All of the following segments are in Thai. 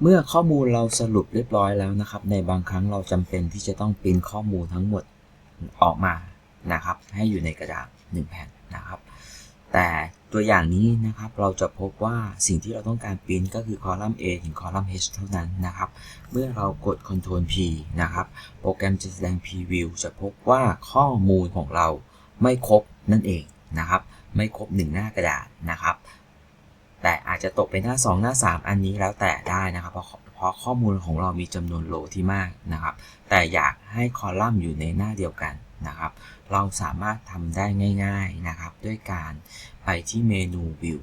เมื่อข้อมูลเราสรุปเรียบร้อยแล้วนะครับ ในบางครั้งเราจำเป็นที่จะต้องปริ้นข้อมูลทั้งหมดออกมานะครับ ให้อยู่ในกระดาษ1แผ่นนะครับ แต่ตัวอย่างนี้นะครับเราจะพบว่าสิ่งที่เราต้องการปริ้นก็คือคอลัมน์ A ถึงคอลัมน์ H เท่านั้นนะครับ เมื่อเรากด Ctrl P นะครับ โปรแกรมจะแสดง Preview จะพบว่าข้อมูลของเราไม่ครบนั่นเองนะครับ ไม่ครบ 1 หน้ากระดาษนะครับ แต่อาจจะตกไปหน้า 2 หน้า 3 อันนี้แล้วแต่ได้นะครับเพราะเพราะข้อมูลของเรามีจำนวนโหลที่มากนะครับ แต่อยากให้คอลัมน์อยู่ในหน้าเดียวกันนะครับ เราสามารถทำได้ง่าย ๆนะครับ ด้วยการไปที่เมนู View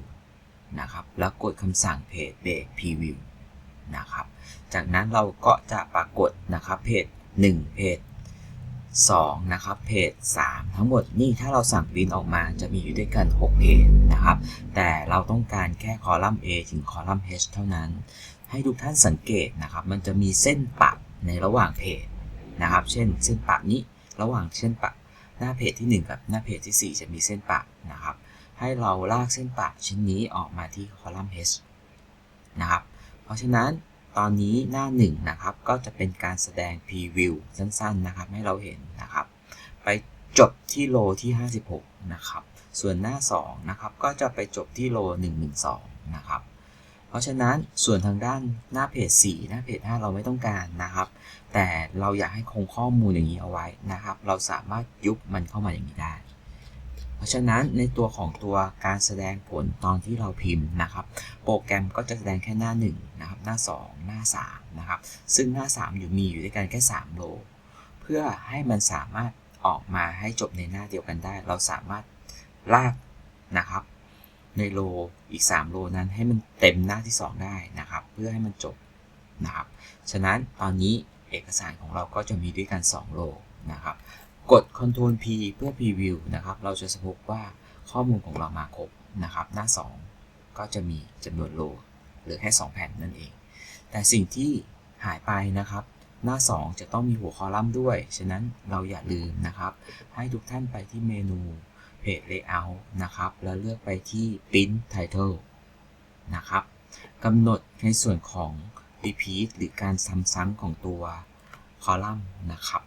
นะครับแล้วกดคำสั่ง Page Break Preview นะครับ จากนั้นเราก็จะปรากฏนะครับเพจ1เพจ 2นะครับเพจ3 ทั้งหมดนี่ถ้าเราสั่งปริ้นออกมาจะมีอยู่ด้วยกัน 6 เพจนะครับ แต่เราต้องการแค่คอลัมน์ A ถึงคอลัมน์ H เท่านั้น ให้ทุกท่านสังเกตนะครับ มันจะมีเส้นปักในระหว่างเพจนะครับ เช่น เส้นปักนี้ระหว่างเส้นปักหน้าเพจที่ 1 กับหน้าเพจที่ 4 จะมีเส้นปักนะครับ ให้เราลากเส้นปักชิ้นนี้ออกมาที่คอลัมน์ H นะครับ เพราะฉะนั้น ตอนนี้หน้า1นะครับก็จะเป็นการแสดง preview สั้นๆนะครับให้เราเห็นนะครับ ไปจบที่โลที่ 56 นะครับ ส่วนหน้า2นะครับก็จะไปจบที่โล 112 นะครับ เพราะฉะนั้นส่วนทางด้านหน้าเพจ 4 หน้าเพจ 5 เราไม่ต้องการนะครับ แต่เราอยากให้คงข้อมูลอย่างนี้เอาไว้นะครับ เราสามารถยุบมันเข้ามาอย่างนี้ได้ เพราะฉะนั้นในตัวของตัวการแสดงผลตอนที่เราพิมพ์นะครับ โปรแกรมก็จะแสดงแค่หน้า1นะครับหน้า 2 หน้า3นะครับซึ่งหน้า 3 อยู่มีอยู่ด้วยกันแค่ 3 โล เพื่อให้มันสามารถออกมาให้จบในหน้าเดียวกันได้ เราสามารถลากนะครับ ในโลอีก 3 โลนั้นให้มันเต็มหน้าที่ 2 ได้นะครับ เพื่อให้มันจบนะครับ ฉะนั้นตอนนี้เอกสารของเราก็จะมีด้วยกัน 2 โลนะครับ กด Ctrl P เพื่อ Preview นะครับ เราจะพบว่าข้อมูลของเรามาครบนะครับ หน้า 2 ก็จะมีจำนวนโลเหลือแค่ 2 แผ่นนั่นเอง แต่สิ่งที่หายไปนะครับ หน้า 2 จะต้องมีหัวคอลัมน์ด้วย ฉะนั้นเราอย่าลืมนะครับ ให้ทุกท่านไปที่เมนู Page Layout นะครับ แล้วเลือกไปที่ Print Title นะครับกำหนดในส่วนของ Repeat หรือการซ้ำๆของตัวคอลัมน์นะครับ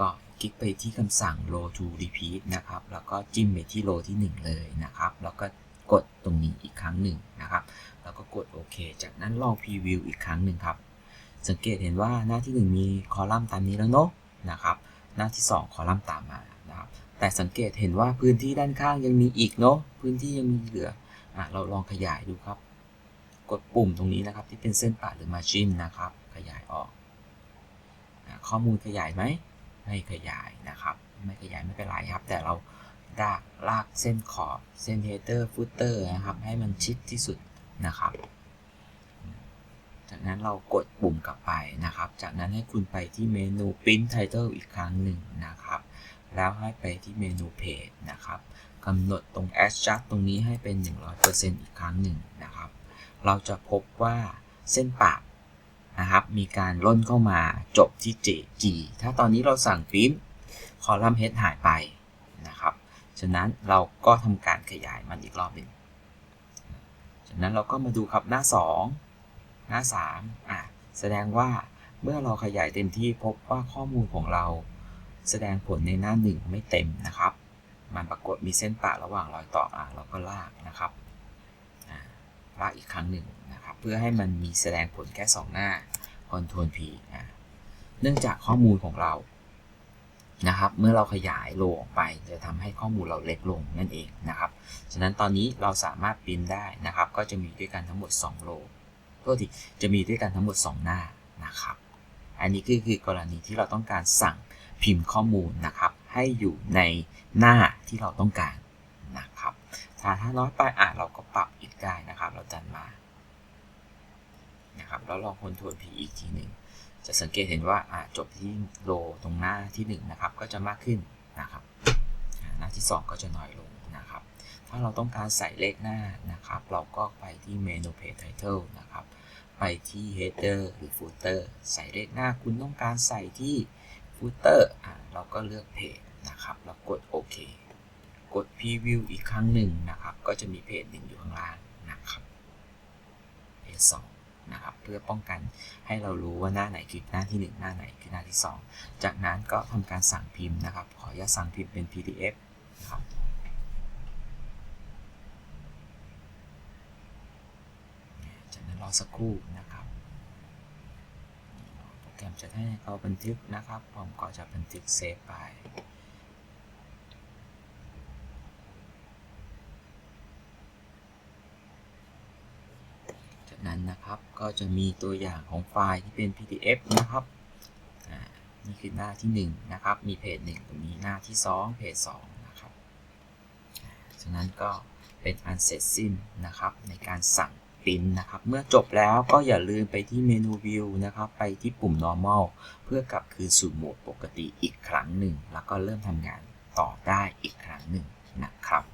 ก็คลิกไปที่คำสั่ง row to repeat นะครับ แล้วก็จิ้มไปที่ row ที่ 1 เลยนะครับ แล้วก็กดตรงนี้อีกครั้งหนึ่งนะครับ แล้วก็กดโอเค จากนั้นลอง preview อีกครั้งหนึ่งครับ สังเกตเห็นว่าหน้าที่ 1 มีคอลัมน์ตามนี้แล้วเนาะนะครับ หน้าที่ 2 คอลัมน์ตามมานะครับ แต่สังเกตเห็นว่าพื้นที่ด้านข้างยังมีอีกเนาะ พื้นที่ยังมีเหลือ อะ เราลองขยายดูครับ กดปุ่มตรงนี้นะครับที่เป็นเส้นปะหรือ margin นะครับ ขยายออก ข้อมูลขยายไหม ไม่ขยายนะครับ ไม่ขยายไม่เป็นไรครับ แต่เราดากลากเส้นขอบเส้น header footer นะครับ ให้มันชิดที่สุดนะครับ จากนั้นเรากดปุ่มกลับไปนะครับ จากนั้นให้คุณไปที่เมนู print title อีกครั้งหนึ่งนะครับ แล้วให้ไปที่เมนู page นะครับกำหนดตรง adjust ตรงนี้ให้เป็น 100%อีกครั้งหนึ่งนะครับ เราจะพบว่าเส้นปาก นะครับ มีการล่นเข้ามาจบที่ JG ถ้าตอนนี้เราสั่งพิมพ์คอลัมน์ H หายไปนะครับ ฉะนั้นเราก็ทำการขยายมันอีกรอบหนึ่งจากนั้นเราก็มาดูครับหน้า 2 หน้า3อะแสดงว่าเมื่อเราขยายเต็มที่พบว่าข้อมูลของเรา แสดงผลในหน้า 1 ไม่เต็มนะครับ มันปรากฏมีเส้นปะระหว่างรอยต่ออะเราก็ลากนะครับลากอีกครั้งหนึ่ง เพื่อให้มันมีแสดงผลแค่ 2 หน้า Ctrl P อะเนื่องจากข้อมูลของเรานะครับ เมื่อเราขยายโลออกไปจะทำให้ข้อมูลเราเล็กลงนั่นเองนะครับ ฉะนั้นตอนนี้เราสามารถพิมพ์ได้นะครับ ก็จะมีด้วยกันทั้งหมด 2 โลโทษทีจะมีด้วยกันทั้งหมด 2 หน้านะครับ อันนี้ก็คือกรณีที่เราต้องการสั่งพิมพ์ข้อมูลนะครับ ให้อยู่ในหน้าที่เราต้องการนะครับ ถ้าถ้าน้อยไปอะเราก็ปรับอีกได้นะครับ เราดันมา นะครับ แล้วลองคอนโทรล P อีกทีหนึ่ง จะสังเกตเห็นว่าจบที่โลตรงหน้าที่ 1 นะครับ ก็จะมากขึ้นนะครับ หน้าที่ 2 ก็จะน้อยลงนะครับ ถ้าเราต้องการใส่เลขหน้านะครับ เราก็ไปที่เมนู Page Title นะครับ ไปที่ Header หรือ Footer ใส่เลขหน้าคุณต้องการใส่ที่ Footer อะเราก็เลือก Page นะครับ แล้วกดโอเคกด Preview อีกครั้งหนึ่งนะครับ ก็จะมีเพจหนึ่งอยู่ข้างล่างนะครับ2 นะครับเพื่อป้องกันให้เรารู้ว่าหน้าไหนคือหน้าที่ 1 หน้าไหนคือหน้าที่ 2 จากนั้นก็ทำการสั่งพิมพ์นะครับ ขออนุญาตสั่งพิมพ์เป็น PDF นะครับจากนั้นรอสักครู่นะครับโปรแกรมจะให้เราบันทึกนะครับ ผมก็จะบันทึกเซฟไป จาก นั้นนะครับ ก็จะมีตัวอย่างของไฟล์ที่เป็น PDF นะครับนี่คือหน้าที่ 1 นะครับ มีเพจ1ตรงนี้หน้าที่ 2 เพจ2นะครับอ่าจากนั้นก็เป็นอันเสร็จสิ้นนะครับในการสั่งปริ้นนะครับ เมื่อจบแล้วก็อย่าลืมไปที่เมนู View นะครับ ไปที่ปุ่ม Normal เพื่อกลับคืนสู่โหมดปกติอีกครั้งหนึ่ง แล้วก็เริ่มทำงานต่อได้อีกครั้งหนึ่งนะครับ